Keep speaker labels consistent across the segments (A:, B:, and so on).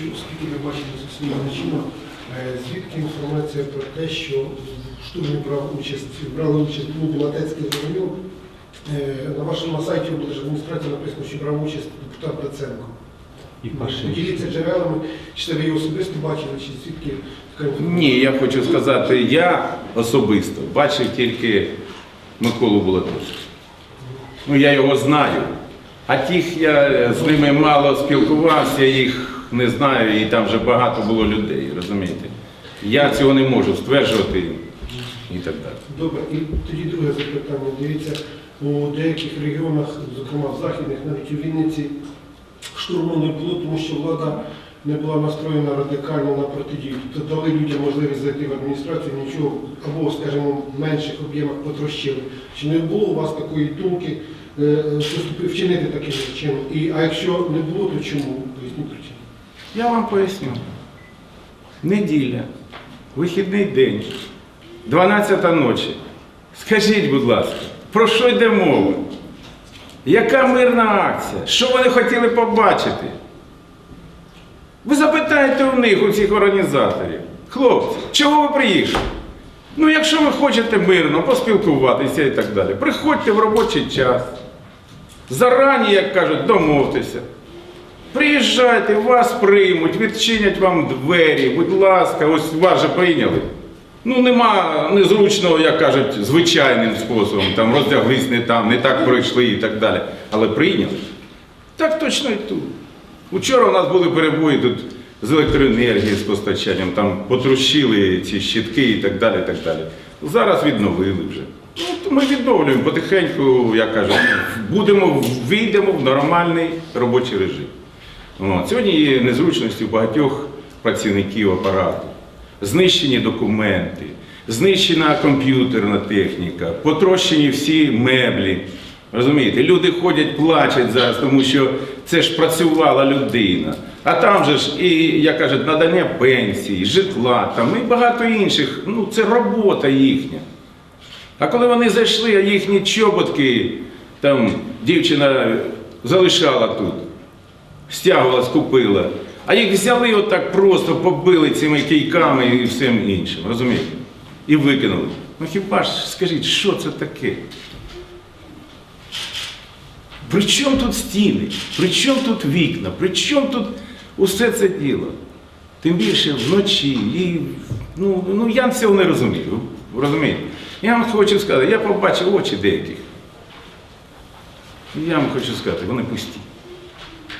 A: хочу, оскільки ви бачите за своїм очима, е, звідки інформація про те, що в штурмі брав участь, брали участь люди Матецький район. Е, На вашому сайті облдержадміністрації написано, що брав участь депутат Даценко.
B: І
A: Поділіться джерелами, чи це ви його особисто бачили, чи звідки така?
C: Ні, я хочу сказати, я особисто бачив тільки Миколу Булатовського. Ну, я його знаю. А тих я з ними мало спілкувався, їх не знаю, і там вже багато було людей, розумієте? Я цього не можу стверджувати і так далі.
A: Добре, і тоді друге запитання. Дивіться, у деяких регіонах, зокрема в західних, навіть у Вінниці, штурму не було, тому що влада не була настроєна радикально на протидію. Тобто дали людям можливість зайти в адміністрацію, нічого, або, скажімо, в менших об'ємах потрощили. Чи не було у вас такої думки е, е, вчинити таким чином? І, а якщо не було, то чому? Поясніть причину.
C: Я вам поясню. Неділя, вихідний день, 12 ночі. Скажіть, будь ласка, про що йде мова? Яка мирна акція? Що вони хотіли побачити? Ви запитайте у них, у цих організаторів. Хлопці, чого ви приїхали? Ну, якщо ви хочете мирно поспілкуватися і так далі, приходьте в робочий час. Зарані, як кажуть, домовтеся. Приїжджайте, вас приймуть, відчинять вам двері, будь ласка, ось вас же прийняли. Ну, нема незручного, як кажуть, звичайним способом, там роздяглись не там, не так пройшли і так далі. Але прийняли. Так точно і тут. Учора у нас були перебої тут з електроенергією, з постачанням, там потрощили ці щитки і так далі. так далі. Зараз відновили вже. Ну, ми відновлюємо потихеньку, як кажуть, будемо, вийдемо в нормальний робочий режим. От. Сьогодні є незручності багатьох працівників апарату. Знищені документи, знищена комп'ютерна техніка, потрощені всі меблі. Розумієте, люди ходять, плачуть зараз, тому що це ж працювала людина. А там же ж і, як кажуть, надання пенсії, житла там і багато інших. Ну, це робота їхня. А коли вони зайшли, а їхні чоботки, там дівчина залишала тут, стягувала, скупила, а їх взяли отак просто, побили цими кійками і всім іншим, розумієте? І викинули. Ну хіба ж скажіть, що це таке? При чому тут стіни? При чому тут вікна? При чому тут усе це діло? Тим більше вночі. І, ну, ну я цього не розумію. Розумієте? Я вам хочу сказати, я побачив очі деяких. Я вам хочу сказати, вони пусті.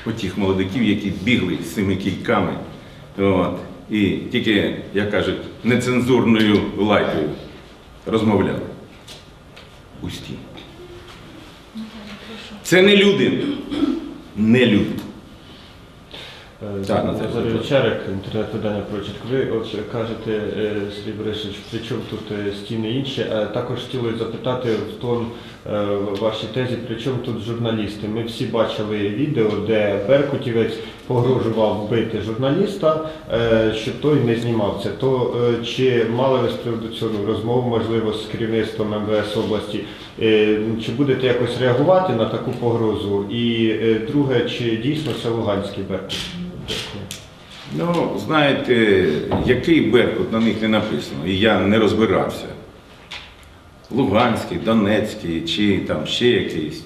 C: Отих молодиків, які бігли з цими кійками. От, і тільки, як кажуть, нецензурною лайкою розмовляли. Пусті. Це не люди. Не люди. Так, Назар,
B: Назар
C: будь.
B: Черек, інтернет-видання «Прочит». Ви от кажете, е, Сергій Борисович, при чому тут е, стіни інші, а також хотіли запитати в тон е, вашій тезі, при чому тут журналісти. Ми всі бачили відео, де Беркутівець погрожував вбити журналіста, е, щоб той не знімався. То е, чи мали ви з приводу цього розмову, можливо, з керівництвом МВС області? Е, Чи будете якось реагувати на таку погрозу? І е, друге, чи дійсно це Луганський Беркут?
C: Ну, знаєте, який Беркут на них не написано, і я не розбирався. Луганський, Донецький чи там ще якийсь.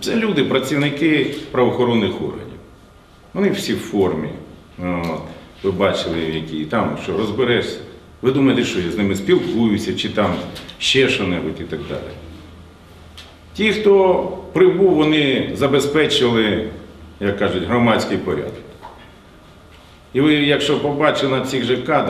C: Це люди, працівники правоохоронних органів. Вони всі в формі. Ви бачили, які там, що розберешся. Ви думаєте, що я з ними спілкуюся, чи там ще що-небудь і так далі. Ті, хто прибув, вони забезпечили, як кажуть, громадський порядок. І ви, якщо побачили на цих же кадрах,